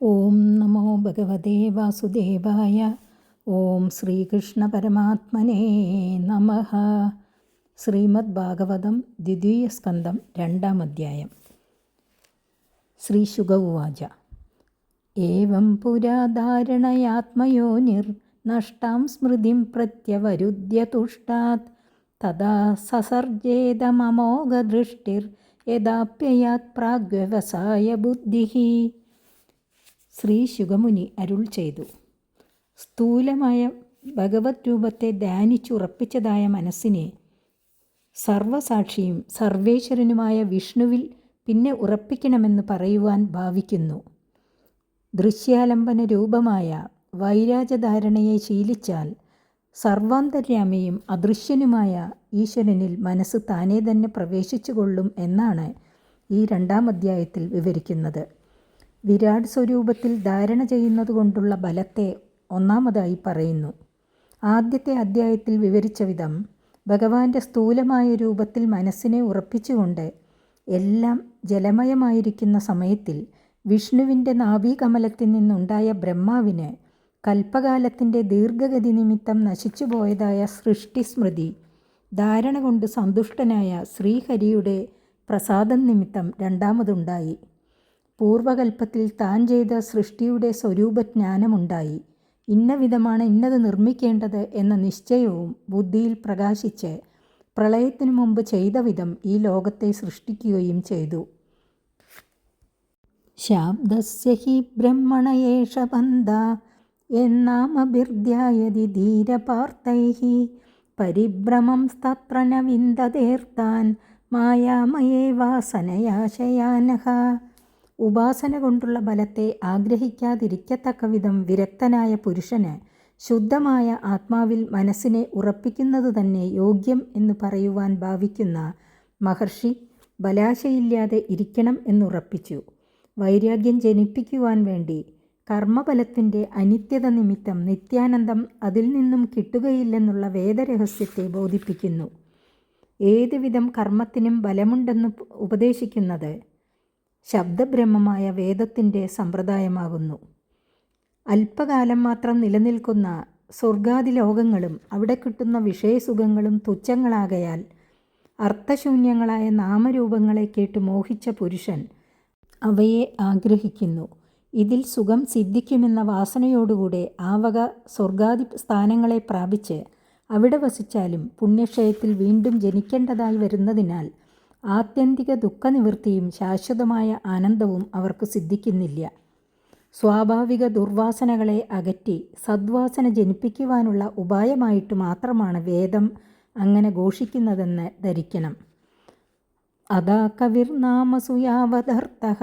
ഓം നമോ ഭഗവതേ വാസുദേവായ. ഓം ശ്രീകൃഷ്ണ പരമാത്മനേ നമ. ശ്രീമദ് ഭാഗവതം ദ്വിതീയ സ്കന്ധം രണ്ടാം അധ്യായം. ശ്രീ ശുഗ ഉവാച ഏവം പുരാധാരണയാത്മയോനിർ നഷ്ടാം സ്മൃതിം പ്രത്യവരുദ്ധ്യതുഷ്ടാത് തഥാ സസർജേതമമോഘദൃഷ്ടിർ യഥാപ്യയാത് പ്രാഗ്വ്യവസായ ബുദ്ധിഃ ശ്രീ ശുഗമുനി അരുൾ ചെയ്തു. സ്ഥൂലമായ ഭഗവത് രൂപത്തെ ധ്യാനിച്ചുറപ്പിച്ചതായ മനസ്സിനെ സർവസാക്ഷിയും സർവേശ്വരനുമായ വിഷ്ണുവിൽ പിന്നെ ഉറപ്പിക്കണമെന്ന് പറയുവാൻ ഭാവിക്കുന്നു. ദൃശ്യാലംബന രൂപമായ വൈരാജധാരണയെ ശീലിച്ചാൽ സർവാന്തര്യാമിയും അദൃശ്യനുമായ ഈശ്വരനിൽ മനസ്സ് താനേ തന്നെ പ്രവേശിച്ചുകൊള്ളും എന്നാണ് ഈ രണ്ടാം അധ്യായത്തിൽ വിവരിക്കുന്നത്. വിരാട് സ്വരൂപത്തിൽ ധാരണ ചെയ്യുന്നതുകൊണ്ടുള്ള ബലത്തെ ഒന്നാമതായി പറയുന്നു. ആദ്യത്തെ അധ്യായത്തിൽ വിവരിച്ച വിധം ഭഗവാന്റെ സ്ഥൂലമായ രൂപത്തിൽ മനസ്സിനെ ഉറപ്പിച്ചുകൊണ്ട് എല്ലാം ജലമയമായിരിക്കുന്ന സമയത്തിൽ വിഷ്ണുവിന്റെ നാഭീകമലത്തിൽ നിന്നുണ്ടായ ബ്രഹ്മാവിന് കൽപ്പകാലത്തിന്റെ ദീർഘഗതി നിമിത്തം നശിച്ചുപോയതായ സൃഷ്ടിസ്മൃതി ധാരണ കൊണ്ട് സന്തുഷ്ടനായ ശ്രീഹരിയുടെ പ്രസാദം നിമിത്തം രണ്ടാമതുണ്ടായി. പൂർവകൽപ്പത്തിൽ താൻ ചെയ്ത സൃഷ്ടിയുടെ സ്വരൂപജ്ഞാനമുണ്ടായി. ഇന്ന വിധമാണ് ഇന്നത് നിർമ്മിക്കേണ്ടത് എന്ന നിശ്ചയവും ബുദ്ധിയിൽ പ്രകാശിച്ച് പ്രളയത്തിനു മുമ്പ് ചെയ്ത വിധം ഈ ലോകത്തെ സൃഷ്ടിക്കുകയും ചെയ്തു. ശാബ്ദസ്യ ഹി ബ്രഹ്മണയേഷ ബന്ധ എന്നാമഭിർധ്യായതി ധീരപാർത്തൈ പരിഭ്രമം സ്തത്ര ന വിന്ദതേർത്താൻ മായാമയേ വാസനയാശയാനഹ. ഉപാസന കൊണ്ടുള്ള ബലത്തെ ആഗ്രഹിക്കാതിരിക്കത്തക്ക വിധം വിരക്തനായ പുരുഷന് ശുദ്ധമായ ആത്മാവിൽ മനസ്സിനെ ഉറപ്പിക്കുന്നത് തന്നെ യോഗ്യം എന്ന് പറയുവാൻ ഭാവിക്കുന്ന മഹർഷി ബലാശയില്ലാതെ ഇരിക്കണം എന്നുറപ്പിച്ചു. വൈരാഗ്യം ജനിപ്പിക്കുവാൻ വേണ്ടി കർമ്മബലത്തിന്റെ അനിത്യത നിമിത്തം നിത്യാനന്ദം അതിൽ നിന്നും കിട്ടുകയില്ലെന്നുള്ള വേദരഹസ്യത്തെ ബോധിപ്പിക്കുന്നു. ഏതുവിധം കർമ്മത്തിനും ബലമുണ്ടെന്ന് ഉപദേശിക്കുന്നത് ശബ്ദബ്രഹ്മമായ വേദത്തിന്റെ സമ്പ്രദായമാകുന്നു. അല്പകാലം മാത്രം നിലനിൽക്കുന്ന സ്വർഗാദി ലോകങ്ങളും അവിടെ കിട്ടുന്ന വിഷയസുഖങ്ങളും തുച്ഛങ്ങളാകയാൽ അർത്ഥശൂന്യങ്ങളായ നാമരൂപങ്ങളെ കേട്ട് മോഹിച്ച പുരുഷൻ അവയെ ആഗ്രഹിക്കുന്നു. ഇതിൽ സുഖം സിദ്ധിക്കുമെന്ന വാസനയോടുകൂടെ ആ വക സ്വർഗാദി സ്ഥാനങ്ങളെ പ്രാപിച്ച് അവിടെ വസിച്ചാലും പുണ്യക്ഷയത്തിൽ വീണ്ടും ജനിക്കേണ്ടതായി വരുന്നതിനാൽ ആത്യന്തിക ദുഃഖനിവൃത്തിയും ശാശ്വതമായ ആനന്ദവും അവർക്ക് സിദ്ധിക്കുന്നില്ല. സ്വാഭാവിക ദുർവാസനകളെ അകറ്റി സദ്വാസന ജനിപ്പിക്കുവാനുള്ള ഉപായമായിട്ട് മാത്രമാണ് വേദം അങ്ങനെ ഘോഷിക്കുന്നതെന്ന് ധരിക്കണം. അതാ കവിർ നാമസുയാവധർത്ഥ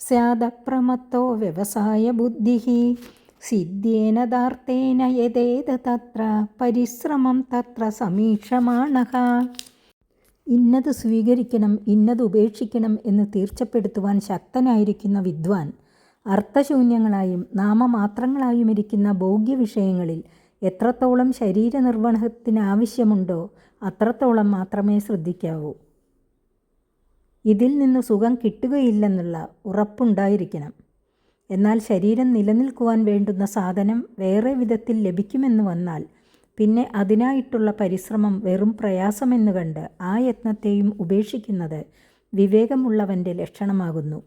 സ്യാദപ്രമത്തോ വ്യവസായ ബുദ്ധിഹി സിദ്ധ്യേനദാർത്ഥേന യഥേത തത്ര പരിശ്രമം തത്ര സമീക്ഷമാണഹ. ഇന്നത് സ്വീകരിക്കണം ഇന്നത് ഉപേക്ഷിക്കണം എന്ന് തീർച്ചപ്പെടുത്തുവാൻ ശക്തനായിരിക്കുന്ന വിദ്വാൻ അർത്ഥശൂന്യങ്ങളായും നാമമാത്രങ്ങളായും ഇരിക്കുന്ന ഭോഗ്യ വിഷയങ്ങളിൽ എത്രത്തോളം ശരീര നിർവഹണത്തിന് ആവശ്യമുണ്ടോ അത്രത്തോളം മാത്രമേ ശ്രദ്ധിക്കാവൂ. ഇതിൽ നിന്ന് സുഖം കിട്ടുകയില്ലെന്നുള്ള ഉറപ്പുണ്ടായിരിക്കണം. എന്നാൽ ശരീരം നിലനിൽക്കുവാൻ വേണ്ടുന്ന സാധനം വേറെ വിധത്തിൽ ലഭിക്കുമെന്ന് വന്നാൽ പിന്നെ അതിനായിട്ടുള്ള പരിശ്രമം വെറും പ്രയാസമെന്ന് കണ്ട് ആ യത്നത്തെയും ഉപേക്ഷിക്കുന്നത് വിവേകമുള്ളവന്റെ ലക്ഷണമാകുന്നു.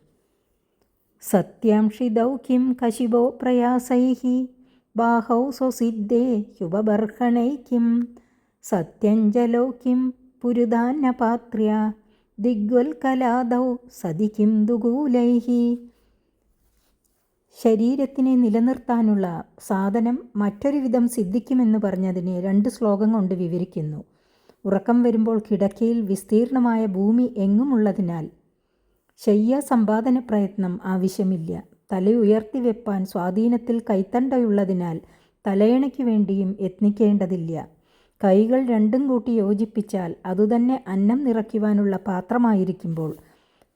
സത്യാംഷി കിം കശിവോ പ്രയാസൈഹി ബാഹൗ സ്വസിദ്ധേ ശുഭബർഹണൈക്യം സത്യഞ്ജലോ കിം പുരുധാന്നപാത്ര്യ ദിഗ്വൽകലാദൗ സതി കിം ദുകൂലൈ ശരീരത്തിനെ നിലനിർത്താനുള്ള സാധനം മറ്റൊരു വിധം സിദ്ധിക്കുമെന്ന് പറഞ്ഞതിനെ രണ്ട് ശ്ലോകം കൊണ്ട് വിവരിക്കുന്നു. ഉറക്കം വരുമ്പോൾ കിടക്കയിൽ വിസ്തീർണമായ ഭൂമി എങ്ങുമുള്ളതിനാൽ ശയ്യ സമ്പാദന പ്രയത്നം ആവശ്യമില്ല. തല ഉയർത്തി വെപ്പാൻ സ്വാധീനത്തിൽ കൈത്തണ്ടയുള്ളതിനാൽ തലയണയ്ക്ക് വേണ്ടിയും യത്നിക്കേണ്ടതില്ല. കൈകൾ രണ്ടും കൂട്ടി യോജിപ്പിച്ചാൽ അതുതന്നെ അന്നം നിറയ്ക്കുവാനുള്ള പാത്രമായിരിക്കുമ്പോൾ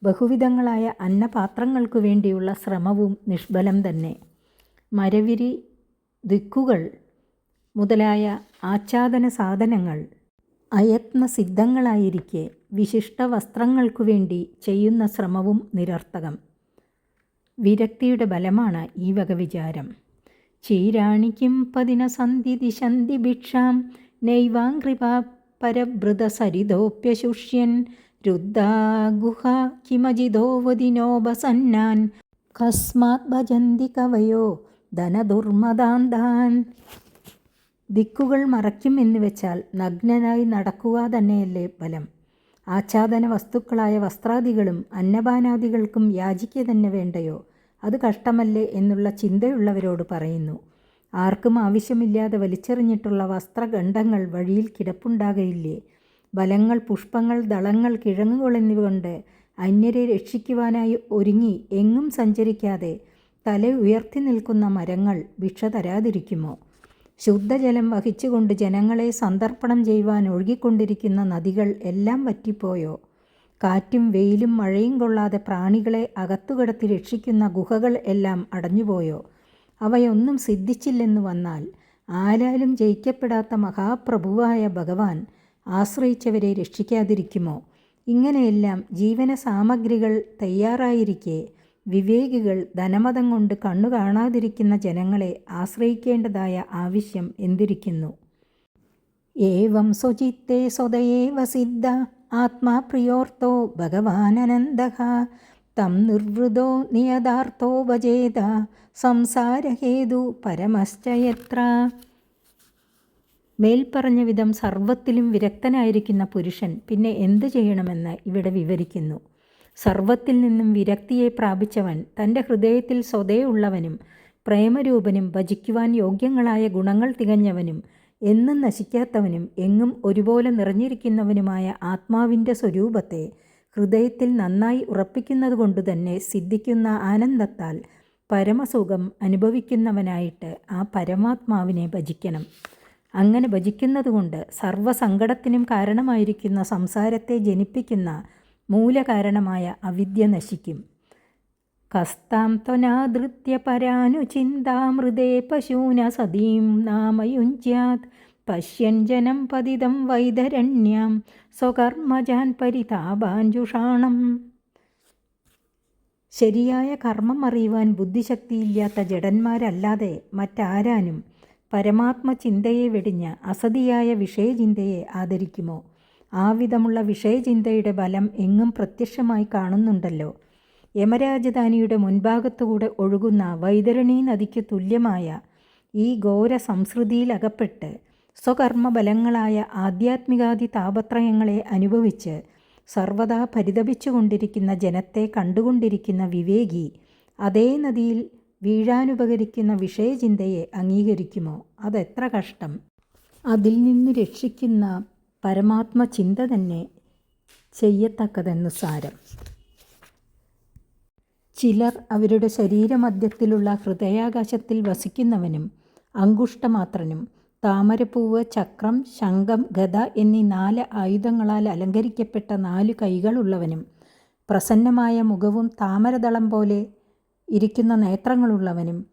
ബഹുവിധങ്ങളായ അന്നപാത്രങ്ങൾക്കു വേണ്ടിയുള്ള ശ്രമവും നിഷ്ഫലം തന്നെ. മരവിരി ദിക്കുകൾ മുതലായ ആച്ഛാദന സാധനങ്ങൾ അയത്ന സിദ്ധങ്ങളായിരിക്കെ വിശിഷ്ട വസ്ത്രങ്ങൾക്കു വേണ്ടി ചെയ്യുന്ന ശ്രമവും നിരർത്ഥകം. വിരക്തിയുടെ ബലമാണ് ഈ വക വിചാരം. ചീരാണിക്കും പതിന സന്ധി ദിശന്തി ഭിക്ഷാം നൈവാങ്കൃപ പരഭൃത സരിതോപ്യശുഷ്യൻ രുദ്ധാഗുഹ കിമജിതോവതിനോപസന്നാൻ കസ്മാത് ഭജന്തി കവയോ ധനദുർമദാന്താൻ. ദിക്കുകൾ മറയ്ക്കും എന്ന് വെച്ചാൽ നഗ്നനായി നടക്കുക തന്നെയല്ലേ ഫലം. ആച്ഛാദന വസ്തുക്കളായ വസ്ത്രാദികളും അന്നപാനാദികൾക്കും യാചിക്കുക തന്നെ വേണ്ടയോ? അത് കഷ്ടമല്ലേ എന്നുള്ള ചിന്തയുള്ളവരോട് പറയുന്നു. ആർക്കും ആവശ്യമില്ലാതെ വലിച്ചെറിഞ്ഞിട്ടുള്ള വസ്ത്രഗണ്ഡങ്ങൾ വഴിയിൽ കിടപ്പുണ്ടാകയില്ലേ? ബലങ്ങൾ പുഷ്പങ്ങൾ ദളങ്ങൾ കിഴങ്ങുകൾ എന്നിവ കൊണ്ട് അന്യരെ രക്ഷിക്കുവാനായി ഒരുങ്ങി എങ്ങും സഞ്ചരിക്കാതെ തല ഉയർത്തി നിൽക്കുന്ന മരങ്ങൾ ഭിക്ഷ തരാതിരിക്കുമോ? ശുദ്ധജലം വഹിച്ചുകൊണ്ട് ജനങ്ങളെ സന്തർപ്പണം ചെയ്യുവാൻ ഒഴുകിക്കൊണ്ടിരിക്കുന്ന നദികൾ എല്ലാം വറ്റിപ്പോയോ? കാറ്റും വെയിലും മഴയും കൊള്ളാതെ പ്രാണികളെ അകത്തുകിടത്തി രക്ഷിക്കുന്ന ഗുഹകൾ എല്ലാം അടഞ്ഞുപോയോ? അവയൊന്നും സിദ്ധിച്ചില്ലെന്ന് വന്നാൽ ആരാലും ജയിക്കപ്പെടാത്ത മഹാപ്രഭുവായ ഭഗവാൻ ആശ്രയിച്ചവരെ രക്ഷിക്കാതിരിക്കുമോ? ഇങ്ങനെയെല്ലാം ജീവന സാമഗ്രികൾ തയ്യാറായിരിക്കെ വിവേകികൾ ധനമതം കൊണ്ട് കണ്ണു കാണാതിരിക്കുന്ന ജനങ്ങളെ ആശ്രയിക്കേണ്ടതായ ആവശ്യം എന്തിരിക്കുന്നു? ഏവം സ്വചിത്തേ സ്വതയേവ സിദ്ധ ആത്മാ പ്രിയോർത്തോ ഭഗവാനനന്ദ തം നിർവൃതോ നിയതാർത്ഥോ ഭജേത സംസാരഹേതു പരമശ്ചയത്ര മേൽപ്പറഞ്ഞ വിധം സർവത്തിലും വിരക്തനായിരിക്കുന്ന പുരുഷൻ പിന്നെ എന്തു ചെയ്യണമെന്ന് ഇവിടെ വിവരിക്കുന്നു. സർവത്തിൽ നിന്നും വിരക്തിയെ പ്രാപിച്ചവൻ തന്റെ ഹൃദയത്തിൽ സ്വതേ ഉള്ളവനും പ്രേമരൂപനും ഭജിക്കുവാൻ യോഗ്യങ്ങളായ ഗുണങ്ങൾ തികഞ്ഞവനും എന്നും നശിക്കാത്തവനും എങ്ങും ഒരുപോലെ നിറഞ്ഞിരിക്കുന്നവനുമായ ആത്മാവിന്റെ സ്വരൂപത്തെ ഹൃദയത്തിൽ നന്നായി ഉറപ്പിക്കുന്നതുകൊണ്ട് തന്നെ സിദ്ധിക്കുന്ന ആനന്ദത്താൽ പരമസുഖം അനുഭവിക്കുന്നവനായിട്ട് ആ പരമാത്മാവിനെ ഭജിക്കണം. അങ്ങനെ ഭജിക്കുന്നതുകൊണ്ട് സർവസങ്കടത്തിനും കാരണമായിരിക്കുന്ന സംസാരത്തെ ജനിപ്പിക്കുന്ന മൂലകാരണമായ അവിദ്യ നശിക്കും. കസ്താം ത്വനാദൃത്യ പരാനുചിന്താമൃതേ പശൂന സതീം നാമയുഞ്ച്യാത് പശ്യൻ ജനം പതിതം വൈതരണ്യാം സ്വകർമ്മജാൻ പരിതാപാഞ്ജുഷാണം. ശരിയായ കർമ്മം അറിയുവാൻ ബുദ്ധിശക്തിയില്ലാത്ത ജഡന്മാരല്ലാതെ മറ്റാരാനും പരമാത്മ ചിന്തയെ വെടിഞ്ഞ് അസതിയായ വിഷയചിന്തയെ ആദരിക്കുമോ? ആ വിധമുള്ള വിഷയചിന്തയുടെ ബലം എങ്ങും പ്രത്യക്ഷമായി കാണുന്നുണ്ടല്ലോ. യമരാജധാനിയുടെ മുൻഭാഗത്തുകൂടെ ഒഴുകുന്ന വൈതരണി നദിക്ക് തുല്യമായ ഈ ഘോര സംസ്കൃതിയിലകപ്പെട്ട് സ്വകർമ്മബലങ്ങളായ ആധ്യാത്മികാദി താപത്രയങ്ങളെ അനുഭവിച്ച് സർവദാ പരിതപിച്ചുകൊണ്ടിരിക്കുന്ന ജനത്തെ കണ്ടുകൊണ്ടിരിക്കുന്ന വിവേകി അതേ നദിയിൽ വീഴാനുപകരിക്കുന്ന വിഷയചിന്തയെ അംഗീകരിക്കുമോ? അതെത്ര കഷ്ടം. അതിൽ നിന്ന് രക്ഷിക്കുന്ന പരമാത്മ ചിന്ത തന്നെ ചെയ്യത്തക്കതെന്ന് സാരം. ചിലർ അവരുടെ ശരീരമധ്യത്തിലുള്ള ഹൃദയാകാശത്തിൽ വസിക്കുന്നവനും അങ്കുഷ്ടമാത്രനും താമരപ്പൂവ് ചക്രം ശംഖം ഗത എന്നീ നാല് ആയുധങ്ങളാൽ അലങ്കരിക്കപ്പെട്ട നാല് കൈകളുള്ളവനും പ്രസന്നമായ മുഖവും താമരദളം പോലെ ഇരിക്കുന്ന നേത്രങ്ങളുള്ളവനും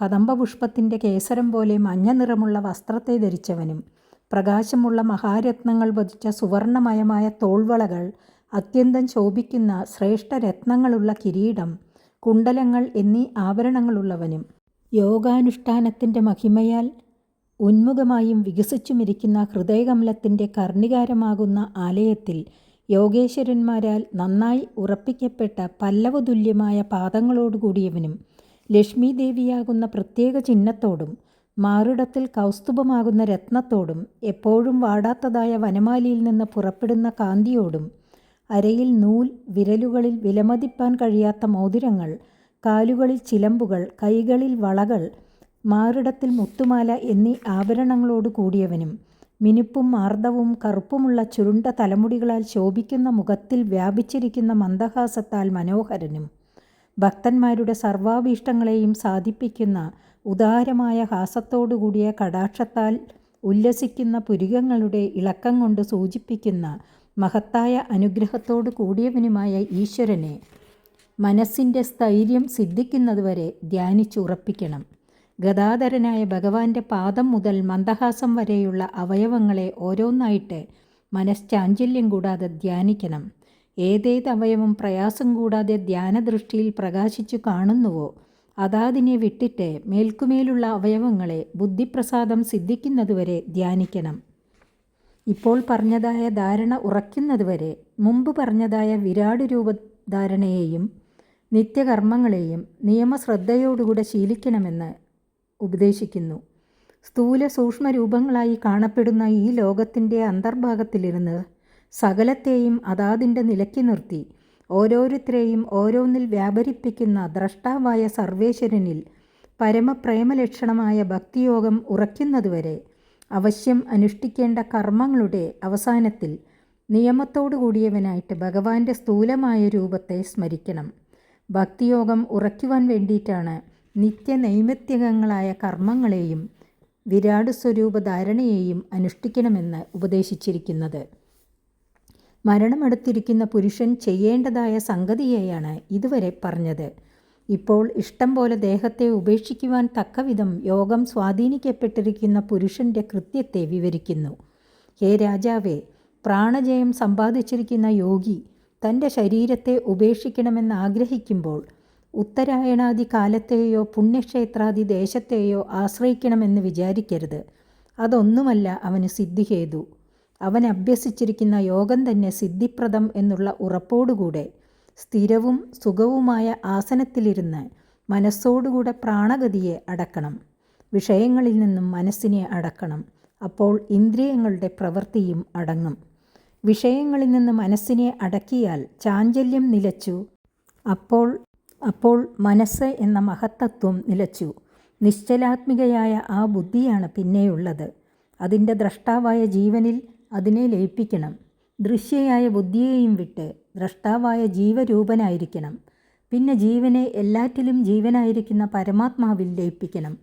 കദംബപുഷ്പത്തിന്റെ കേസരം പോലെ മഞ്ഞ നിറമുള്ള വസ്ത്രത്തെ ധരിച്ചവനും പ്രകാശമുള്ള മഹാരത്നങ്ങൾ വധിച്ച സുവർണമയമായ തോൾവളകൾ അത്യന്തം ശോഭിക്കുന്ന ശ്രേഷ്ഠ രത്നങ്ങളുള്ള കിരീടം കുണ്ടലങ്ങൾ എന്നീ ആഭരണങ്ങളുള്ളവനും യോഗാനുഷ്ഠാനത്തിന്റെ മഹിമയാൽ ഉന്മുഖമായും വികസിച്ചുമിരിക്കുന്ന ഹൃദയകമലത്തിന്റെ കർണികാരമാകുന്ന ആലയത്തിൽ യോഗേശ്വരന്മാരാൽ നന്നായി ഉറപ്പിക്കപ്പെട്ട പല്ലവതുല്യമായ പാദങ്ങളോടുകൂടിയവനും ലക്ഷ്മി ദേവിയാകുന്ന പ്രത്യേക ചിഹ്നത്തോടും മാറിടത്തിൽ കൗസ്തുഭമാകുന്ന രത്നത്തോടും എപ്പോഴും വാടാത്തതായ വനമാലിയിൽ നിന്ന് പുറപ്പെടുന്ന കാന്തിയോടും അരയിൽ നൂൽ വിരലുകളിൽ വിലമതിപ്പാൻ കഴിയാത്ത മോതിരങ്ങൾ കാലുകളിൽ ചിലമ്പുകൾ കൈകളിൽ വളകൾ മാറിടത്തിൽ മുത്തുമാല എന്നീ ആഭരണങ്ങളോട് കൂടിയവനും മിനുപ്പും ആർദവും കറുപ്പുമുള്ള ചുരുണ്ട തലമുടികളാൽ ശോഭിക്കുന്ന മുഖത്തിൽ വ്യാപിച്ചിരിക്കുന്ന മന്ദഹാസത്താൽ മനോഹരനും. ഭക്തന്മാരുടെ സർവാഭീഷ്ടങ്ങളെയും സാധിപ്പിക്കുന്ന ഉദാരമായ ഹാസത്തോടുകൂടിയ കടാക്ഷത്താൽ ഉല്ലസിക്കുന്ന പുരികങ്ങളുടെ ഇളക്കം കൊണ്ട് സൂചിപ്പിക്കുന്ന മഹത്തായ അനുഗ്രഹത്തോടു കൂടിയവനുമായ ഈശ്വരനെ മനസ്സിന്റെ സ്ഥൈര്യം സിദ്ധിക്കുന്നതുവരെ ധ്യാനിച്ചുറപ്പിക്കണം. ഗതാധരനായ ഭഗവാന്റെ പാദം മുതൽ മന്ദഹാസം വരെയുള്ള അവയവങ്ങളെ ഓരോന്നായിട്ട് മനശ്ചാഞ്ചല്യം കൂടാതെ ധ്യാനിക്കണം. ഏതേത് അവയവം പ്രയാസം കൂടാതെ ധ്യാനദൃഷ്ടിയിൽ പ്രകാശിച്ചു കാണുന്നുവോ അതാതിനെ വിട്ടിട്ട് മേൽക്കുമേലുള്ള അവയവങ്ങളെ ബുദ്ധിപ്രസാദം സിദ്ധിക്കുന്നതുവരെ ധ്യാനിക്കണം. ഇപ്പോൾ പറഞ്ഞതായ ധാരണ ഉറയ്ക്കുന്നതുവരെ മുമ്പ് പറഞ്ഞതായ വിരാട് രൂപധാരണയെയും നിത്യകർമ്മങ്ങളെയും നിയമശ്രദ്ധയോടുകൂടെ ശീലിക്കണമെന്ന് ഉപദേശിക്കുന്നു. സ്ഥൂല സൂക്ഷ്മ രൂപങ്ങളായി കാണപ്പെടുന്ന ഈ ലോകത്തിന്റെ അന്തർഭാഗത്തിലിരുന്ന് സകലത്തെയും അതാതിന്റെ നിലയ്ക്ക് നിർത്തി. ഓരോരുത്തരെയും ഓരോന്നിൽ വ്യാപരിപ്പിക്കുന്ന ദ്രഷ്ടാവായ സർവേശ്വരനിൽ പരമപ്രേമലക്ഷണമായ ഭക്തിയോഗം ഉറയ്ക്കുന്നതുവരെ അവശ്യം അനുഷ്ഠിക്കേണ്ട കർമ്മങ്ങളുടെ അവസാനത്തിൽ നിയമത്തോടു കൂടിയവനായിട്ട് ഭഗവാന്റെ സ്ഥൂലമായ രൂപത്തെ സ്മരിക്കണം. ഭക്തിയോഗം ഉറയ്ക്കുവാൻ വേണ്ടിയിട്ടാണ് നിത്യനൈമിത്യകങ്ങളായ കർമ്മങ്ങളെയും വിരാട് സ്വരൂപ ധാരണയെയും അനുഷ്ഠിക്കണമെന്ന് ഉപദേശിച്ചിരിക്കുന്നത്. മരണമടുത്തിരിക്കുന്ന പുരുഷൻ ചെയ്യേണ്ടതായ സംഗതിയെയാണ് ഇതുവരെ പറഞ്ഞത്. ഇപ്പോൾ ഇഷ്ടം പോലെ ദേഹത്തെ ഉപേക്ഷിക്കുവാൻ തക്കവിധം യോഗം സ്വാധീനിക്കപ്പെട്ടിരിക്കുന്ന പുരുഷന്റെ കൃത്യത്തെ വിവരിക്കുന്നു. ഹേ രാജാവേ പ്രാണജയം സമ്പാദിച്ചിരിക്കുന്ന യോഗി തന്റെ ശരീരത്തെ ഉപേക്ഷിക്കണമെന്ന് ആഗ്രഹിക്കുമ്പോൾ ഉത്തരായണാദി കാലത്തെയോ പുണ്യക്ഷേത്രാദി ദേശത്തെയോ ആശ്രയിക്കണമെന്ന് വിചാരിക്കരുത്. അതൊന്നുമല്ല അവന് സിദ്ധിഹേതു. അവൻ അഭ്യസിച്ചിരിക്കുന്ന യോഗം തന്നെ സിദ്ധിപ്രദം എന്നുള്ള ഉറപ്പോടുകൂടെ സ്ഥിരവും സുഖവുമായ ആസനത്തിലിരുന്ന് മനസ്സോടുകൂടെ പ്രാണഗതിയെ അടക്കണം. വിഷയങ്ങളിൽ നിന്നും മനസ്സിനെ അടക്കണം. അപ്പോൾ ഇന്ദ്രിയങ്ങളുടെ പ്രവൃത്തിയും അടങ്ങും. വിഷയങ്ങളിൽ നിന്ന് മനസ്സിനെ അടക്കിയാൽ ചാഞ്ചല്യം നിലച്ചു. അപ്പോൾ അപ്പോൾ മനസ്സ് എന്ന മഹത്തത്വം നിലച്ചു. നിശ്ചലാത്മികയായ ആ ബുദ്ധിയാണ് പിന്നെയുള്ളത്. അതിന്റെ ദ്രഷ്ടാവായ ജീവനിൽ അതിനെ ലയിപ്പിക്കണം. ദൃശ്യയായ ബുദ്ധിയെയും വിട്ട് ദ്രഷ്ടാവായ ജീവരൂപനായിരിക്കണം. പിന്നെ ജീവനെ എല്ലാറ്റിലും ജീവനായിരിക്കുന്ന പരമാത്മാവിൽ ലയിപ്പിക്കണം.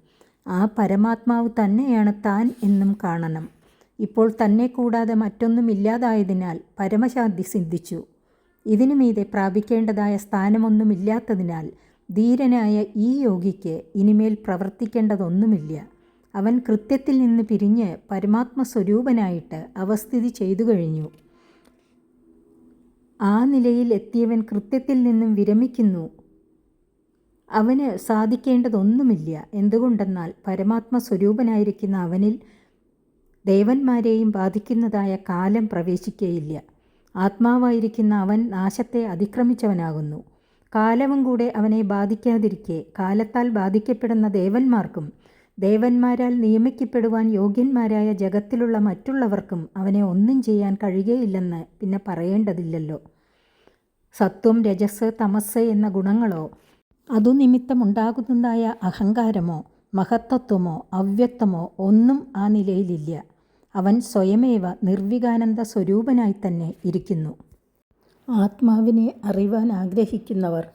ആ പരമാത്മാവ് തന്നെയാണ് താൻ എന്നും കാണണം. ഇപ്പോൾ തന്നെ കൂടാതെ മറ്റൊന്നും ഇല്ലാതായതിനാൽ പരമശാന്തി സിദ്ധിച്ചു. ഇതിനു മീതെ പ്രാപിക്കേണ്ടതായ സ്ഥാനമൊന്നുമില്ലാത്തതിനാൽ ധീരനായ ഈ യോഗിക്ക് ഇനിമേൽ പ്രവർത്തിക്കേണ്ടതൊന്നുമില്ല. അവൻ കൃത്യത്തിൽ നിന്ന് പിരിഞ്ഞ് പരമാത്മസ്വരൂപനായിട്ട് അവസ്ഥിതി ചെയ്തു കഴിഞ്ഞു. ആ നിലയിൽ എത്തിയവൻ കൃത്യത്തിൽ നിന്നും വിരമിക്കുന്നു. അവന് സാധിക്കേണ്ടതൊന്നുമില്ല. എന്തുകൊണ്ടെന്നാൽ പരമാത്മസ്വരൂപനായിരിക്കുന്ന അവനിൽ ദേവന്മാരെയും ബാധിക്കുന്നതായ കാലം പ്രവേശിക്കുകയില്ല ആത്മാവായിരിക്കുന്ന അവൻ നാശത്തെ അതിക്രമിച്ചവനാകുന്നു. കാലവും കൂടെ അവനെ ബാധിക്കാതിരിക്കെ കാലത്താൽ ബാധിക്കപ്പെടുന്ന ദേവന്മാർക്കും ദേവന്മാരാൽ നിയമിക്കപ്പെടുവാൻ യോഗ്യന്മാരായ ജഗത്തിലുള്ള മറ്റുള്ളവർക്കും അവനെ ഒന്നും ചെയ്യാൻ കഴിയുകയില്ലെന്ന് പിന്നെ പറയേണ്ടതില്ലല്ലോ. സത്വം രജസ് തമസ് എന്ന ഗുണങ്ങളോ അതു നിമിത്തമുണ്ടാകുന്നതായ അഹങ്കാരമോ മഹത്തത്വമോ അവ്യക്തമോ ഒന്നും ആ നിലയിലില്ല. അവൻ സ്വയമേവ നിർവികാനന്ദ സ്വരൂപനായി തന്നെ ഇരിക്കുന്നു. ആത്മാവിനെ അറിവാൻ ആഗ്രഹിക്കുന്നവർ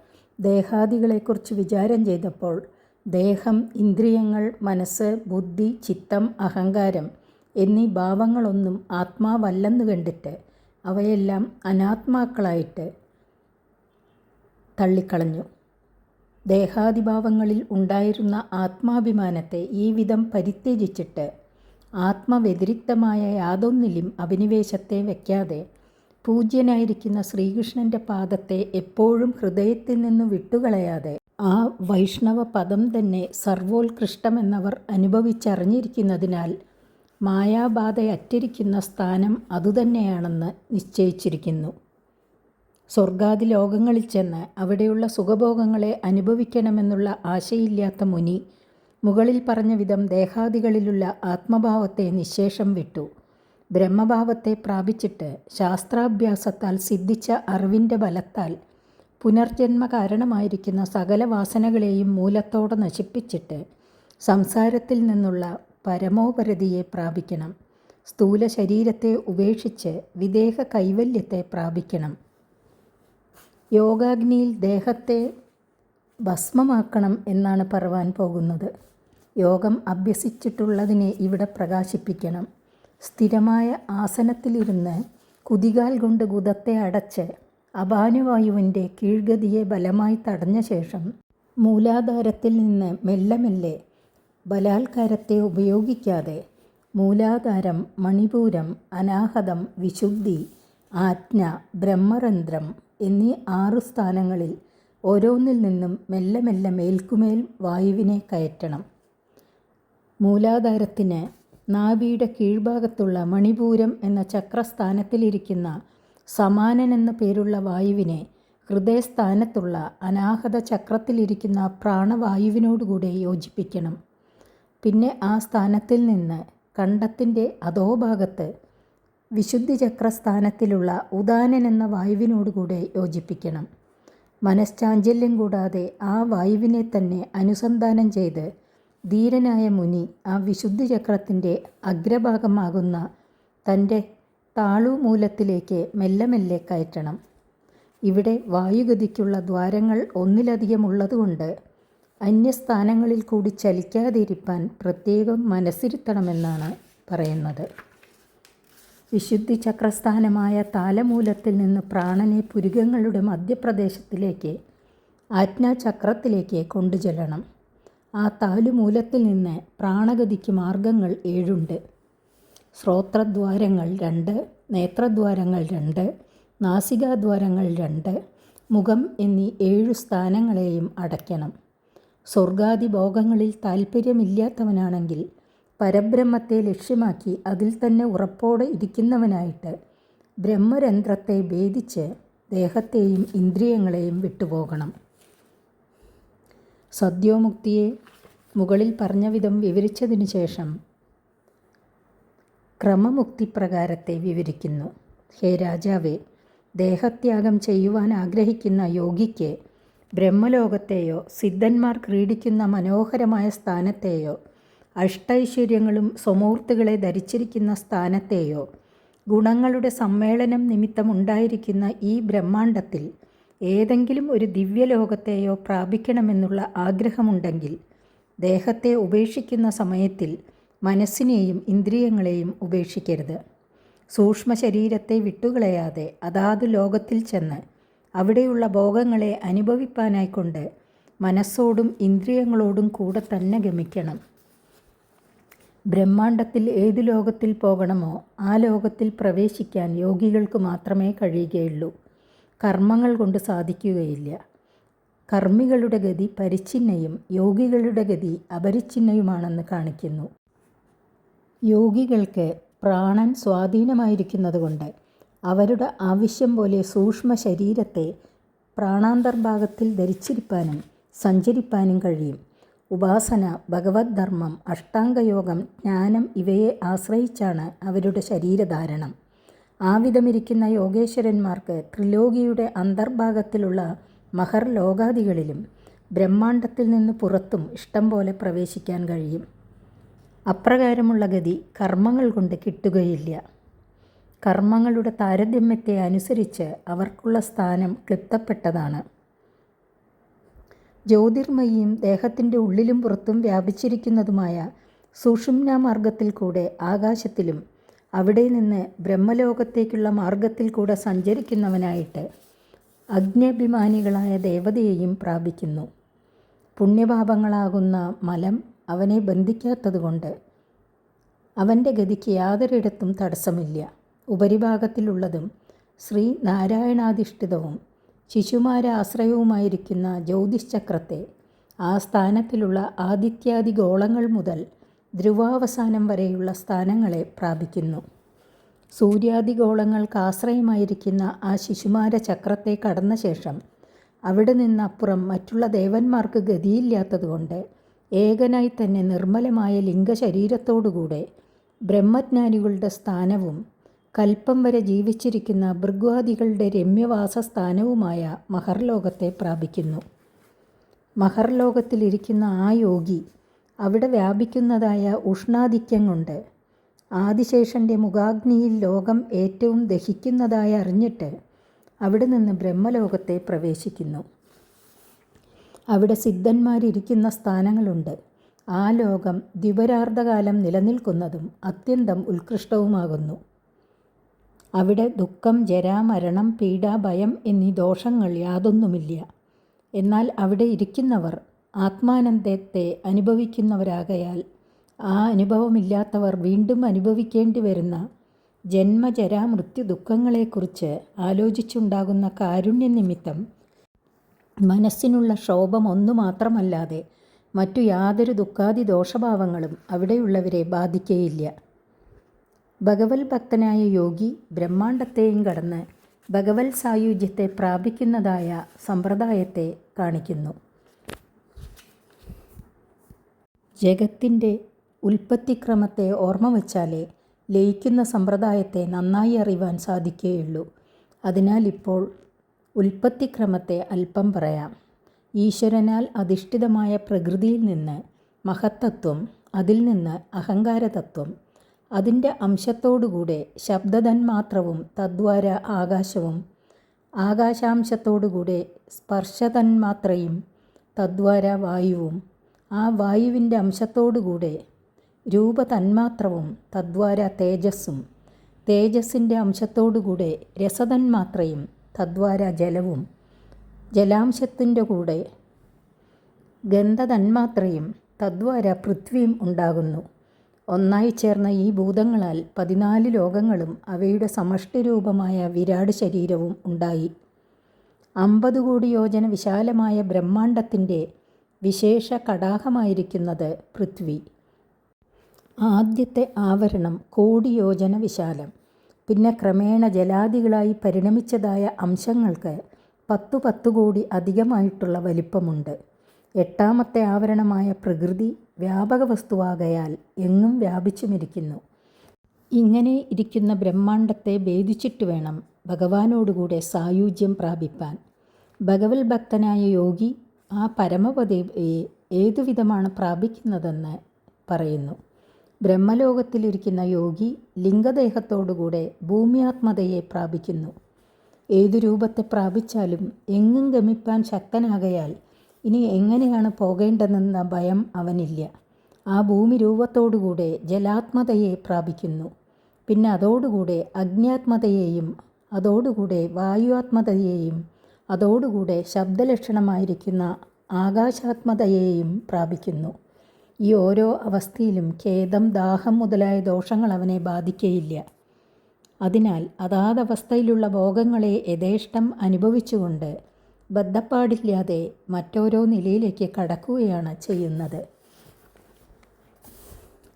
ദേഹാദികളെക്കുറിച്ച് വിചാരം ചെയ്തപ്പോൾ ദേഹം ഇന്ദ്രിയങ്ങൾ മനസ്സ് ബുദ്ധി ചിത്തം അഹങ്കാരം എന്നീ ഭാവങ്ങളൊന്നും ആത്മാവല്ലെന്ന് കണ്ടിട്ട് അവയെല്ലാം അനാത്മാക്കളായിട്ട് തള്ളിക്കളഞ്ഞു. ദേഹാദിഭാവങ്ങളിൽ ഉണ്ടായിരുന്ന ആത്മാഭിമാനത്തെ ഈ വിധം പരിത്യജിച്ചിട്ട് ആത്മവ്യതിരിക്തമായ യാതൊന്നിലും അഭിനിവേശത്തെ വയ്ക്കാതെ പൂജ്യനായിരിക്കുന്ന ശ്രീകൃഷ്ണന്റെ പാദത്തെ എപ്പോഴും ഹൃദയത്തിൽ നിന്ന് വിട്ടുകളയാതെ ആ വൈഷ്ണവ പദം തന്നെ സർവോത്കൃഷ്ടമെന്നവർ അനുഭവിച്ചറിഞ്ഞിരിക്കുന്നതിനാൽ മായാബാധയറ്റിരിക്കുന്ന സ്ഥാനം അതുതന്നെയാണെന്ന് നിശ്ചയിച്ചിരിക്കുന്നു. സ്വർഗാദി ലോകങ്ങളിൽ ചെന്ന് അവിടെയുള്ള സുഖഭോഗങ്ങളെ അനുഭവിക്കണമെന്നുള്ള ആശയില്ലാത്ത മുനി മുകളിൽ പറഞ്ഞ വിധം ദേഹാദികളിലുള്ള ആത്മഭാവത്തെ നിശേഷം വിട്ടു. ബ്രഹ്മഭാവത്തെ പ്രാപിച്ചിട്ട് ശാസ്ത്രാഭ്യാസത്താൽ സിദ്ധിച്ച അറിവിന്റെ ബലത്താൽ പുനർജന്മ കാരണമായിരിക്കുന്ന സകല വാസനകളെയും മൂലത്തോടെ നശിപ്പിച്ചിട്ട് സംസാരത്തിൽ നിന്നുള്ള പരമോപരതിയെ പ്രാപിക്കണം. സ്ഥൂല ശരീരത്തെ ഉപേക്ഷിച്ച് വിദേഹ കൈവല്യത്തെ പ്രാപിക്കണം. യോഗാഗ്നിയിൽ ദേഹത്തെ ഭസ്മമാക്കണം എന്നാണ് പറവാൻ പോകുന്നത്. യോഗം അഭ്യസിച്ചിട്ടുള്ളതിനെ ഇവിടെ പ്രകാശിപ്പിക്കണം. സ്ഥിരമായ ആസനത്തിലിരുന്ന് കുതികാൽ കൊണ്ട് ഗുദത്തെ അടച്ച് അപാനുവായുവിന്റെ കീഴ്ഗതിയെ ബലമായി തടഞ്ഞ ശേഷം മൂലാധാരത്തിൽ നിന്ന് മെല്ലെ മെല്ലെ ബലാത്കാരത്തെ ഉപയോഗിക്കാതെ മൂലാധാരം മണിപൂരം അനാഹതം വിശുദ്ധി ആജ്ഞ ബ്രഹ്മരന്ധ്രം എന്നീ ആറു സ്ഥാനങ്ങളിൽ ഓരോന്നിൽ നിന്നും മെല്ലെ മെല്ലെ മേൽക്കുമേൽ വായുവിനെ കയറ്റണം. മൂലാധാരത്തിന് നാഭിയുടെ കീഴ്ഭാഗത്തുള്ള മണിപൂരം എന്ന ചക്രസ്ഥാനത്തിലിരിക്കുന്ന സമാനൻ എന്ന പേരുള്ള വായുവിനെ ഹൃദയസ്ഥാനത്തുള്ള അനാഹത ചക്രത്തിലിരിക്കുന്ന പ്രാണവായുവിനോടുകൂടെ യോജിപ്പിക്കണം. പിന്നെ ആ സ്ഥാനത്തിൽ നിന്ന് കണ്ടത്തിന്റെ അധോഭാഗത്ത് വിശുദ്ധി ചക്രസ്ഥാനത്തിലുള്ള ഉദാനൻ എന്ന വായുവിനോടുകൂടെ യോജിപ്പിക്കണം. മനഃശാഞ്ചല്യം കൂടാതെ ആ വായുവിനെ തന്നെ അനുസന്ധാനം ചെയ്ത് ധീരനായ മുനി ആ വിശുദ്ധ ചക്രത്തിന്റെ അഗ്രഭാഗമാകുന്ന തന്റെ താളുമൂലത്തിലേക്ക് മെല്ലെ മെല്ലെ കയറ്റണം. ഇവിടെ വായുഗതിക്കുള്ള ദ്വാരങ്ങൾ ഒന്നിലധികം ഉള്ളതുകൊണ്ട് അന്യസ്ഥാനങ്ങളിൽ കൂടി ചലിക്കാതിരിപ്പാൻ പ്രത്യേകം മനസ്സിരുത്തണമെന്നാണ് പറയുന്നത്. വിശുദ്ധി ചക്രസ്ഥാനമായ താലമൂലത്തിൽ നിന്ന് പ്രാണനെ പുരുകങ്ങളുടെ മധ്യപ്രദേശത്തിലേക്ക് ആജ്ഞാചക്രത്തിലേക്ക് കൊണ്ടുചെല്ലണം. ആ താലുമൂലത്തിൽ നിന്ന് പ്രാണഗതിക്ക് മാർഗങ്ങൾ ഏഴുണ്ട്. ശ്രോത്രദ്വാരങ്ങൾ രണ്ട് നേത്രദ്വാരങ്ങൾ രണ്ട് നാസികാദ്വാരങ്ങൾ രണ്ട് മുഖം എന്നീ ഏഴു സ്ഥാനങ്ങളെയും അടയ്ക്കണം. സ്വർഗാദി ഭോഗങ്ങളിൽ താല്പര്യമില്ലാത്തവനാണെങ്കിൽ പരബ്രഹ്മത്തെ ലക്ഷ്യമാക്കി അതിൽ തന്നെ ഉറപ്പോടെ ഇരിക്കുന്നവനായിട്ട് ബ്രഹ്മരന്ധ്രത്തെ ഭേദിച്ച് ദേഹത്തെയും ഇന്ദ്രിയങ്ങളെയും വിട്ടുപോകണം. സദ്യോമുക്തിയെ മുകളിൽ പറഞ്ഞ വിധം വിവരിച്ചതിനു ശേഷം ക്രമമുക്തിപ്രകാരത്തെ വിവരിക്കുന്നു. ഹേ രാജാവേ ദേഹത്യാഗം ചെയ്യുവാൻ ആഗ്രഹിക്കുന്ന യോഗിക്ക് ബ്രഹ്മലോകത്തെയോ സിദ്ധന്മാർ ക്രീഡിക്കുന്ന മനോഹരമായ സ്ഥാനത്തെയോ അഷ്ടൈശ്വര്യങ്ങളും സ്വമൂർത്തികളെ ധരിച്ചിരിക്കുന്ന സ്ഥാനത്തെയോ ഗുണങ്ങളുടെ സമ്മേളനം നിമിത്തമുണ്ടായിരിക്കുന്ന ഈ ബ്രഹ്മാണ്ടത്തിൽ ഏതെങ്കിലും ഒരു ദിവ്യലോകത്തെയോ പ്രാപിക്കണമെന്നുള്ള ആഗ്രഹമുണ്ടെങ്കിൽ ദേഹത്തെ ഉപേക്ഷിക്കുന്ന സമയത്തിൽ മനസ്സിനെയും ഇന്ദ്രിയങ്ങളെയും ഉപേക്ഷിക്കരുത്. സൂക്ഷ്മ ശരീരത്തെ വിട്ടുകളയാതെ അതാത് ലോകത്തിൽ ചെന്ന് അവിടെയുള്ള ഭോഗങ്ങളെ അനുഭവിപ്പാനായിക്കൊണ്ട് മനസ്സോടും ഇന്ദ്രിയങ്ങളോടും കൂടെ തന്നെ ഗമിക്കണം. ബ്രഹ്മാണ്ടത്തിൽ ഏത് ലോകത്തിൽ പോകണമോ ആ ലോകത്തിൽ പ്രവേശിക്കാൻ യോഗികൾക്ക് മാത്രമേ കഴിയുകയുള്ളൂ. കർമ്മങ്ങൾ കൊണ്ട് സാധിക്കുകയില്ല. കർമ്മികളുടെ ഗതി പരിച്ഛിന്നയും യോഗികളുടെ ഗതി അപരിച്ഛിന്നയുമാണെന്ന് കാണിക്കുന്നു. യോഗികൾക്ക് പ്രാണൻ സ്വാധീനമായിരിക്കുന്നതുകൊണ്ട് അവരുടെ ആവശ്യം പോലെ സൂക്ഷ്മ ശരീരത്തെ പ്രാണാന്തർഭാഗത്തിൽ ധരിച്ചിരിപ്പാനും സഞ്ചരിപ്പാനും കഴിയും. ഉപാസന ഭഗവത് ധർമ്മം അഷ്ടാംഗയോഗം ജ്ഞാനം ഇവയെ ആശ്രയിച്ചാണ് അവരുടെ ശരീരധാരണം. ആ വിധമിരിക്കുന്ന യോഗേശ്വരന്മാർക്ക് ത്രിലോകിയുടെ അന്തർഭാഗത്തിലുള്ള മഹർ ലോകാദികളിലും ബ്രഹ്മാണ്ടത്തിൽ നിന്ന് പുറത്തും ഇഷ്ടം പോലെ പ്രവേശിക്കാൻ കഴിയും. അപ്രകാരമുള്ള ഗതി കർമ്മങ്ങൾ കൊണ്ട് കിട്ടുകയില്ല. കർമ്മങ്ങളുടെ താരതമ്യത്തെ അനുസരിച്ച് അവർക്കുള്ള സ്ഥാനം ക്ലിപ്തപ്പെട്ടതാണ് ജ്യോതിർമയിയും ദേഹത്തിന്റെ ഉള്ളിലും പുറത്തും വ്യാപിച്ചിരിക്കുന്നതുമായ സുഷുമ്ന മാർഗത്തിൽ കൂടെ ആകാശത്തിലും അവിടെ നിന്ന് ബ്രഹ്മലോകത്തേക്കുള്ള മാർഗത്തിൽ കൂടെ സഞ്ചരിക്കുന്നവനായിട്ട് അഗ്നിഭിമാനികളായ ദേവതയെയും പ്രാപിക്കുന്നു. പുണ്യപാപങ്ങളാകുന്ന മലം അവനെ ബന്ധിക്കാത്തതുകൊണ്ട് അവന്റെ ഗതിക്ക് യാതൊരിടത്തും തടസ്സമില്ല. ഉപരിഭാഗത്തിലുള്ളതും ശ്രീ നാരായണാധിഷ്ഠിതവും ശിശുമാര ആശ്രയവുമായിരിക്കുന്ന ജ്യോതിശ്ചക്രത്തെ ആ സ്ഥാനത്തിലുള്ള ആദിത്യാദി ഗോളങ്ങൾ മുതൽ ധ്രുവാവസാനം വരെയുള്ള സ്ഥാനങ്ങളെ പ്രാപിക്കുന്നു. സൂര്യാദിഗോളങ്ങൾക്ക് ആശ്രയമായിരിക്കുന്ന ആ ശിശുമാര ചക്രത്തെ കടന്ന ശേഷം അവിടെ നിന്നപ്പുറം മറ്റുള്ള ദേവന്മാർക്ക് ഗതിയില്ലാത്തതുകൊണ്ട് ഏകനായി തന്നെ നിർമ്മലമായ ലിംഗശരീരത്തോടുകൂടെ ബ്രഹ്മജ്ഞാനികളുടെ സ്ഥാനവും കൽപ്പം വരെ ജീവിച്ചിരിക്കുന്ന ഭൃഗ്വാദികളുടെ രമ്യവാസ സ്ഥാനവുമായ മഹർലോകത്തെ പ്രാപിക്കുന്നു. മഹർലോകത്തിലിരിക്കുന്ന ആ യോഗി അവിടെ വ്യാപിക്കുന്നതായ ഉഷ്ണാധിക്യം കൊണ്ട് ആദിശേഷന്റെ മുഖാഗ്നിയിൽ ലോകം ഏറ്റവും ദഹിക്കുന്നതായി അറിഞ്ഞിട്ട് അവിടെ നിന്ന് ബ്രഹ്മലോകത്തെ പ്രവേശിക്കുന്നു. അവിടെ സിദ്ധന്മാരിരിക്കുന്ന സ്ഥാനങ്ങളുണ്ട്. ആ ലോകം ദ്വിപരാർദ്ധകാലം നിലനിൽക്കുന്നതും അത്യന്തം ഉത്കൃഷ്ടവുമാകുന്നു. അവിടെ ദുഃഖം ജരാ മരണം പീഡ ഭയം എന്നീ ദോഷങ്ങൾ യാതൊന്നുമില്ല. എന്നാൽ അവിടെ ഇരിക്കുന്നവർ ആത്മാനന്ദത്തെ അനുഭവിക്കുന്നവരാകയാൽ ആ അനുഭവമില്ലാത്തവർ വീണ്ടും അനുഭവിക്കേണ്ടി വരുന്ന ജന്മജരാ മൃത്യു ദുഃഖങ്ങളെക്കുറിച്ച് ആലോചിച്ചുണ്ടാകുന്ന കാരുണ്യ നിമിത്തം മനസ്സിനുള്ള ക്ഷോഭം ഒന്നു മാത്രമല്ലാതെ മറ്റു യാതൊരു ദുഃഖാദി ദോഷഭാവങ്ങളും അവിടെയുള്ളവരെ ബാധിക്കുകയില്ല ഭഗവത് ഭക്തനായ യോഗി ബ്രഹ്മാണ്ടത്തെയും കടന്ന് ഭഗവത് സായുജ്യത്തെ പ്രാപിക്കുന്നതായ സമ്പ്രദായത്തെ കാണിക്കുന്നു. ജഗത്തിന്റെ ഉൽപ്പത്തിക്രമത്തെ ഓർമ്മ വച്ചാലേ ലയിക്കുന്ന സമ്പ്രദായത്തെ നന്നായി അറിയുവാൻ സാധിക്കുകയുള്ളൂ. അതിനാൽ ഇപ്പോൾ ഉൽപ്പത്തിക്രമത്തെ അല്പം പറയാം. ഈശ്വരനാൽ അധിഷ്ഠിതമായ പ്രകൃതിയിൽ നിന്ന് മഹത്തത്വം അതിൽ നിന്ന് അഹങ്കാരതത്വം അതിന്റെ അംശത്തോടുകൂടെ ശബ്ദതന്മാത്രവും തദ്വാര ആകാശവും ആകാശാംശത്തോടുകൂടെ സ്പർശതന്മാത്രയും തദ്വാര വായുവും ആ വായുവിന്റെ അംശത്തോടുകൂടെ രൂപതന്മാത്രവും തദ്വാര തേജസ്സും തേജസ്സിന്റെ അംശത്തോടുകൂടെ രസതന്മാത്രയും തദ്വാര ജലവും ജലാംശത്തിന്റെ കൂടെ ഗന്ധതന്മാത്രയും തദ്വാര പൃഥ്വിയും ഉണ്ടാകുന്നു. ഒന്നായി ചേർന്ന ഈ ഭൂതങ്ങളാൽ പതിനാല് ലോകങ്ങളും അവയുടെ സമഷ്ടിരൂപമായ വിരാട് ശരീരവും ഉണ്ടായി. അമ്പത് കോടി യോജന വിശാലമായ ബ്രഹ്മാണ്ടത്തിന്റെ വിശേഷ കടാഹമായിരിക്കുന്നത് പൃഥ്വി. ആദ്യത്തെ ആവരണം കോടിയോജന വിശാലം. പിന്നെ ക്രമേണ ജലാദികളായി പരിണമിച്ചതായ അംശങ്ങൾക്ക് പത്തു പത്തു കോടി അധികമായിട്ടുള്ള വലിപ്പമുണ്ട്. എട്ടാമത്തെ ആവരണമായ പ്രകൃതി വ്യാപക വസ്തുവാകയാൽ എങ്ങും വ്യാപിച്ചുമിരിക്കുന്നു. ഇങ്ങനെ ഇരിക്കുന്ന ബ്രഹ്മാണ്ടത്തെ ഭേദിച്ചിട്ട് വേണം ഭഗവാനോടുകൂടെ സായുജ്യം പ്രാപിപ്പാൻ. ഭഗവത് ഭക്തനായ യോഗി ആ പരമപദവിയെ ഏതുവിധമാണ് പ്രാപിക്കുന്നതെന്ന് പറയുന്നു. ബ്രഹ്മലോകത്തിലിരിക്കുന്ന യോഗി ലിംഗദേഹത്തോടുകൂടെ ഭൂമിയാത്മതയെ പ്രാപിക്കുന്നു. ഏതു രൂപത്തെ പ്രാപിച്ചാലും എങ്ങും ഗമിപ്പാൻ ശക്തനാകയാൽ ഇനി എങ്ങനെയാണ് പോകേണ്ടതെന്ന ഭയം അവനില്ല. ആ ഭൂമി രൂപത്തോടുകൂടെ ജലാത്മതയെ പ്രാപിക്കുന്നു. പിന്നെ അതോടുകൂടെ അഗ്നിയാത്മതയെയും അതോടുകൂടെ വായുവാത്മതയെയും അതോടുകൂടെ ശബ്ദലക്ഷണമായിരിക്കുന്ന ആകാശാത്മതയെയും പ്രാപിക്കുന്നു. ഈ ഓരോ അവസ്ഥയിലും ഖേദം ദാഹം മുതലായ ദോഷങ്ങൾ അവനെ ബാധിക്കയില്ല. അതിനാൽ അതാതവസ്ഥയിലുള്ള ഭോഗങ്ങളെ യഥേഷ്ടം അനുഭവിച്ചുകൊണ്ട് ബദ്ധപ്പാടില്ലാതെ മറ്റോരോ നിലയിലേക്ക് കടക്കുകയാണ് ചെയ്യുന്നത്.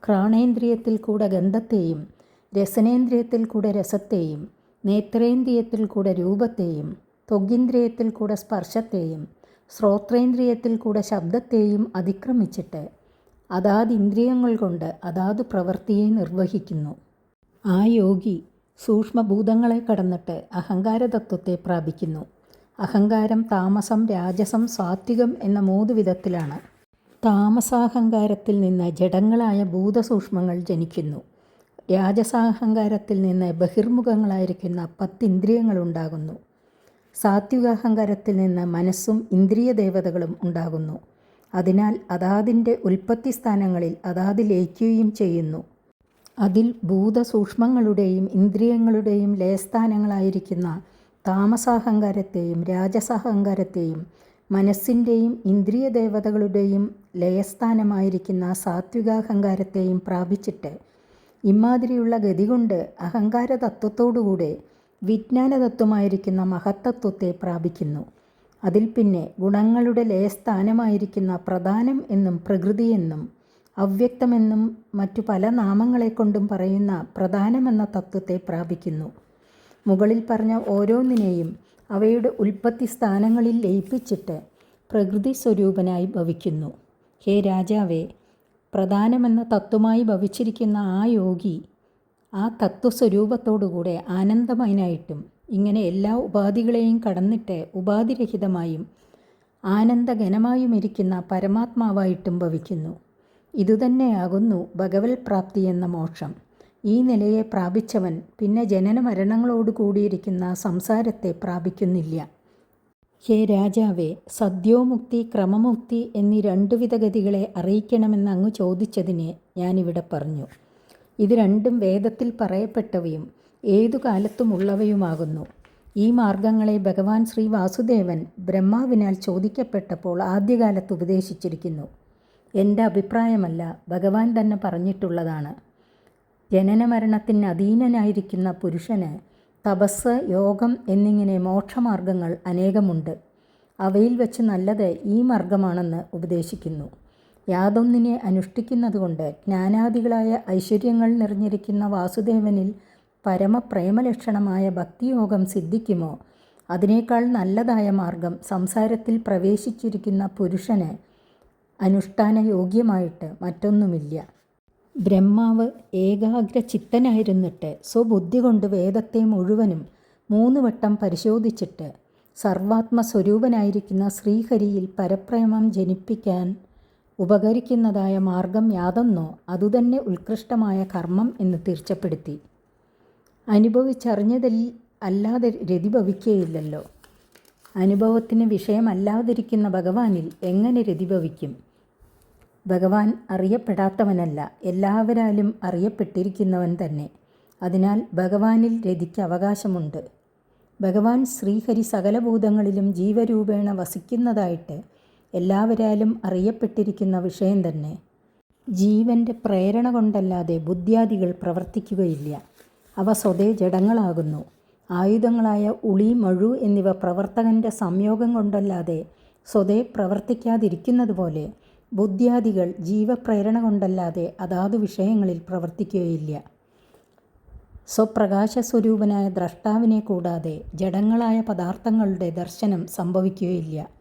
ക്രാണേന്ദ്രിയത്തിൽ കൂടെ ഗന്ധത്തെയും രസനേന്ദ്രിയത്തിൽ കൂടെ രസത്തെയും നേത്രേന്ദ്രിയത്തിൽ കൂടെ രൂപത്തെയും ത്വഗിന്ദ്രിയത്തിൽ കൂടെ സ്പർശത്തെയും ശ്രോത്രേന്ദ്രിയത്തിൽ കൂടെ ശബ്ദത്തെയും അതിക്രമിച്ചിട്ട് അതാത് ഇന്ദ്രിയങ്ങൾ കൊണ്ട് അതാത് പ്രവൃത്തിയെ നിർവഹിക്കുന്നു. ആ യോഗി സൂക്ഷ്മഭൂതങ്ങളെ കടന്നിട്ട് അഹങ്കാരതത്വത്തെ പ്രാപിക്കുന്നു. അഹങ്കാരം താമസം രാജസം സാത്വികം എന്ന മൂന്ന് വിധത്തിലാണ്. താമസാഹങ്കാരത്തിൽ നിന്ന് ജഡങ്ങളായ ഭൂതസൂക്ഷ്മങ്ങൾ ജനിക്കുന്നു. രാജസാഹങ്കാരത്തിൽ നിന്ന് ബഹിർമുഖങ്ങളായിരിക്കുന്ന പത്തിന്ദ്രിയങ്ങൾ ഉണ്ടാകുന്നു. സാത്വികാഹങ്കാരത്തിൽ നിന്ന് മനസ്സും ഇന്ദ്രിയ ദേവതകളും ഉണ്ടാകുന്നു. അതിനാൽ അതാതിന്റെ ഉൽപ്പത്തി സ്ഥാനങ്ങളിൽ അതാത് ലയിക്കുകയും ചെയ്യുന്നു. അതിൽ ഭൂതസൂക്ഷ്മങ്ങളുടെയും ഇന്ദ്രിയങ്ങളുടെയും ലയസ്ഥാനങ്ങളായിരിക്കുന്ന താമസാഹങ്കാരത്തെയും രാജസാഹങ്കാരത്തെയും മനസ്സിന്റെയും ഇന്ദ്രിയ ദേവതകളുടെയും ലയസ്ഥാനമായിരിക്കുന്ന സാത്വികാഹങ്കാരത്തെയും പ്രാപിച്ചിട്ട് ഇമാതിരിയുള്ള ഗതികൊണ്ട് കൊണ്ട് അഹങ്കാര തത്വത്തോടുകൂടെ വിജ്ഞാനതത്വമായിരിക്കുന്ന മഹത്തത്വത്തെ പ്രാപിക്കുന്നു. അതിൽ പിന്നെ ഗുണങ്ങളുടെ ലയസ്ഥാനമായിരിക്കുന്ന പ്രധാനം എന്നും പ്രകൃതിയെന്നും അവ്യക്തമെന്നും മറ്റു പല നാമങ്ങളെ കൊണ്ടും പറയുന്ന പ്രധാനമെന്ന തത്വത്തെ പ്രാപിക്കുന്നു. മുകളിൽ പറഞ്ഞ ഓരോന്നിനെയും അവയുടെ ഉൽപ്പത്തി സ്ഥാനങ്ങളിൽ ലയിപ്പിച്ചിട്ട് പ്രകൃതി സ്വരൂപനായി ഭവിക്കുന്നു. ഹേ രാജാവേ പ്രധാനമെന്ന തത്വമായി ഭവിച്ചിരിക്കുന്ന ആ യോഗി ആ തത്വസ്വരൂപത്തോടുകൂടെ ആനന്ദമയനായിട്ടും ഇങ്ങനെ എല്ലാ ഉപാധികളെയും കടന്നിട്ട് ഉപാധിരഹിതമായും ആനന്ദഘനമായും ഇരിക്കുന്ന പരമാത്മാവായിട്ടും ഭവിക്കുന്നു. ഇതുതന്നെയാകുന്നു ഭഗവത് പ്രാപ്തി എന്ന മോക്ഷം. ഈ നിലയെ പ്രാപിച്ചവൻ പിന്നെ ജനന മരണങ്ങളോട് കൂടിയിരിക്കുന്ന സംസാരത്തെ പ്രാപിക്കുന്നില്ല. ഹേ രാജാവേ സദ്യോമുക്തി ക്രമമുക്തി എന്നീ രണ്ടുവിധ ഗതികളെ അറിയിക്കണമെന്ന് അങ്ങ് ചോദിച്ചതിനെ ഞാനിവിടെ പറഞ്ഞു. ഇത് രണ്ടും വേദത്തിൽ പറയപ്പെട്ടവയും ഏതു കാലത്തും ഉള്ളവയുമാകുന്നു ഈ മാർഗങ്ങളെ ഭഗവാൻ ശ്രീ വാസുദേവൻ ബ്രഹ്മാവിനാൽ ചോദിക്കപ്പെട്ടപ്പോൾ ആദ്യകാലത്ത് ഉപദേശിച്ചിരിക്കുന്നു. എന്റെ അഭിപ്രായമല്ല ഭഗവാൻ തന്നെ പറഞ്ഞിട്ടുള്ളതാണ്. ജനനമരണത്തിന് അധീനനായിരിക്കുന്ന പുരുഷന് തപസ് യോഗം എന്നിങ്ങനെ മോക്ഷമാർഗങ്ങൾ അനേകമുണ്ട്. അവയിൽ വെച്ച് നല്ലത് ഈ മാർഗമാണെന്ന് ഉപദേശിക്കുന്നു. യാതൊന്നിനെ അനുഷ്ഠിക്കുന്നതുകൊണ്ട് ജ്ഞാനാദികളായ ഐശ്വര്യങ്ങൾ നിറഞ്ഞിരിക്കുന്ന വാസുദേവനിൽ പരമപ്രേമലക്ഷണമായ ഭക്തിയോഗം സിദ്ധിക്കുമോ? അതിനേക്കാൾ നല്ലതായ മാർഗം സംസാരത്തിൽ പ്രവേശിച്ചിരിക്കുന്ന പുരുഷന് അനുഷ്ഠാന യോഗ്യമായിട്ട് മറ്റൊന്നുമില്ല. ബ്രഹ്മാവ് ഏകാഗ്ര ചിത്തനായിരുന്നിട്ട് സ്വബുദ്ധി കൊണ്ട് വേദത്തെ മുഴുവനും മൂന്ന് വട്ടം പരിശോധിച്ചിട്ട് സർവാത്മസ്വരൂപനായിരിക്കുന്ന ശ്രീഹരിയിൽ പരപ്രേമം ജനിപ്പിക്കാൻ ഉപകരിക്കുന്നതായ മാർഗം യാതൊന്നോ അതുതന്നെ ഉത്കൃഷ്ടമായ കർമ്മം എന്ന് തീർച്ചപ്പെടുത്തി. അനുഭവിച്ചറിഞ്ഞതിൽ അല്ലാതെ രതി ഭവിക്കുകയില്ലല്ലോ അനുഭവത്തിന് വിഷയമല്ലാതിരിക്കുന്ന ഭഗവാനിൽ എങ്ങനെ രതിഭവിക്കും? ഭഗവാൻ അറിയപ്പെടാത്തവനല്ല എല്ലാവരാലും അറിയപ്പെട്ടിരിക്കുന്നവൻ തന്നെ. അതിനാൽ ഭഗവാനിൽ രതിക്ക് അവകാശമുണ്ട്. ഭഗവാൻ ശ്രീഹരി സകലഭൂതങ്ങളിലും ജീവരൂപേണ വസിക്കുന്നതായിട്ട് എല്ലാവരാലും അറിയപ്പെട്ടിരിക്കുന്ന വിഷയം തന്നെ. ജീവന്റെ പ്രേരണ കൊണ്ടല്ലാതെ ബുദ്ധ്യാദികൾ പ്രവർത്തിക്കുകയില്ല. അവ സ്വതേ ജഡങ്ങളാകുന്നു. ആയുധങ്ങളായ ഉളി മഴു എന്നിവ പ്രവർത്തകന്റെ സംയോഗം കൊണ്ടല്ലാതെ സ്വതേ പ്രവർത്തിക്കാതിരിക്കുന്നത് പോലെ ബുദ്ധ്യാദികൾ ജീവപ്രേരണ കൊണ്ടല്ലാതെ അതാതു വിഷയങ്ങളിൽ പ്രവർത്തിക്കുകയില്ല. സ്വപ്രകാശ സ്വരൂപനായ ദ്രഷ്ടാവിനെ കൂടാതെ ജഡങ്ങളായ പദാർത്ഥങ്ങളുടെ ദർശനം സംഭവിക്കുകയില്ല.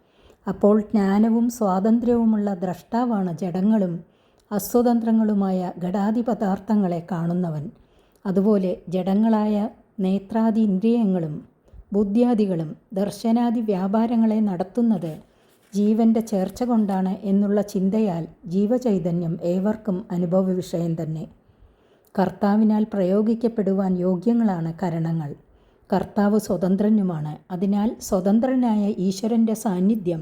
അപ്പോൾ ജ്ഞാനവും സ്വാതന്ത്ര്യവുമുള്ള ദ്രഷ്ടാവാണ് ജഡങ്ങളും അസ്വതന്ത്രങ്ങളുമായ ഘടാതി പദാർത്ഥങ്ങളെ കാണുന്നവൻ. അതുപോലെ ജഡങ്ങളായ നേത്രാദി ഇന്ദ്രിയങ്ങളും ബുദ്ധ്യാദികളും ദർശനാദി വ്യാപാരങ്ങളെ നടത്തുന്നത് ജീവന്റെ ചേർച്ച കൊണ്ടാണ് എന്നുള്ള ചിന്തയാൽ ജീവചൈതന്യം ഏവർക്കും അനുഭവ വിഷയം തന്നെ. കർത്താവിനാൽ പ്രയോഗിക്കപ്പെടുവാൻ യോഗ്യങ്ങളാണ് കരണങ്ങൾ. കർത്താവ് സ്വതന്ത്രനുമാണ്. അതിനാൽ സ്വതന്ത്രനായ ഈശ്വരന്റെ സാന്നിധ്യം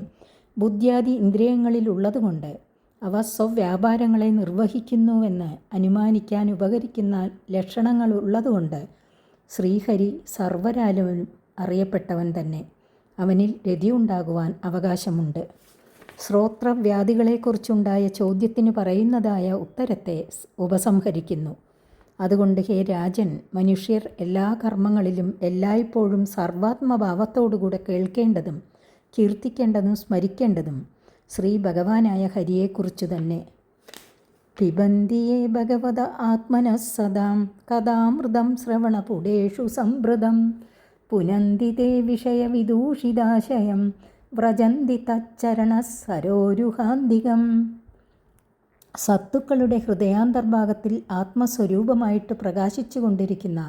ബുദ്ധ്യാദി ഇന്ദ്രിയങ്ങളിലുള്ളതുകൊണ്ട് അവ സ്വവ്യാപാരങ്ങളെ നിർവഹിക്കുന്നുവെന്ന് അനുമാനിക്കാൻ ഉപകരിക്കുന്ന ലക്ഷണങ്ങൾ ഉള്ളതുകൊണ്ട് ശ്രീഹരി സർവരാലും അറിയപ്പെട്ടവൻ തന്നെ. അവനിൽ രതിയുണ്ടാകുവാൻ അവകാശമുണ്ട്. ശ്രോത്രവ്യാധികളെക്കുറിച്ചുണ്ടായ ചോദ്യത്തിന് പറയുന്നതായ ഉത്തരത്തെ ഉപസംഹരിക്കുന്നു. അതുകൊണ്ട് ഹേ രാജൻ മനുഷ്യർ എല്ലാ കർമ്മങ്ങളിലും എല്ലായ്പ്പോഴും സർവാത്മഭാവത്തോടുകൂടെ കേൾക്കേണ്ടതും കീർത്തിക്കേണ്ടതും സ്മരിക്കേണ്ടതും ശ്രീ ഭഗവാനായ ഹരിയെക്കുറിച്ച് തന്നെ. പിബന്തിയെ ഭഗവത ആത്മന സദാം കഥാമൃതം ശ്രവണപുടേഷു സംഭൃതം പുനന്തി വിഷയവിദൂഷിതാശയം വ്രജന്തി തച്ചരണ സരോരുഹാന്തികം. സത്തുക്കളുടെ ഹൃദയാന്തർഭാഗത്തിൽ ആത്മസ്വരൂപമായിട്ട് പ്രകാശിച്ചു കൊണ്ടിരിക്കുന്ന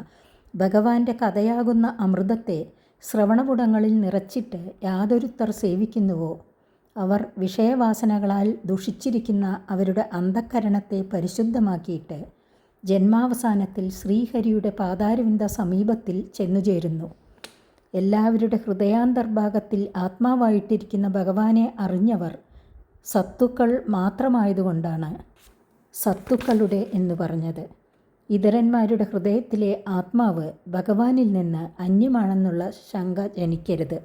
ഭഗവാന്റെ കഥയാകുന്ന അമൃതത്തെ ശ്രവണപുടങ്ങളിൽ നിറച്ചിട്ട് യാതൊരുത്തർ സേവിക്കുന്നുവോ? അവർ വിഷയവാസനകളാൽ ദുഷിച്ചിരിക്കുന്ന അവരുടെ അന്ധക്കരണത്തെ പരിശുദ്ധമാക്കിയിട്ട് ജന്മാവസാനത്തിൽ ശ്രീഹരിയുടെ പാതാരവിന്ദ സമീപത്തിൽ ചെന്നുചേരുന്നു. എല്ലാവരുടെ ഹൃദയാന്തർഭാഗത്തിൽ ആത്മാവായിട്ടിരിക്കുന്ന ഭഗവാനെ അറിഞ്ഞവർ സത്തുക്കൾ മാത്രമായതുകൊണ്ടാണ് സത്തുക്കളുടെ എന്ന് പറഞ്ഞത്. ഇതരന്മാരുടെ ഹൃദയത്തിലെ ആത്മാവ് ഭഗവാനിൽ നിന്ന് അന്യമാണെന്നുള്ള ശങ്ക ജനിക്കരുത്.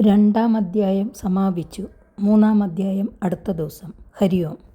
രണ്ടാം അധ്യായം സമാപിച്ചു. മൂന്നാം അധ്യായം അടുത്ത ദിവസം. ഹരിയോം.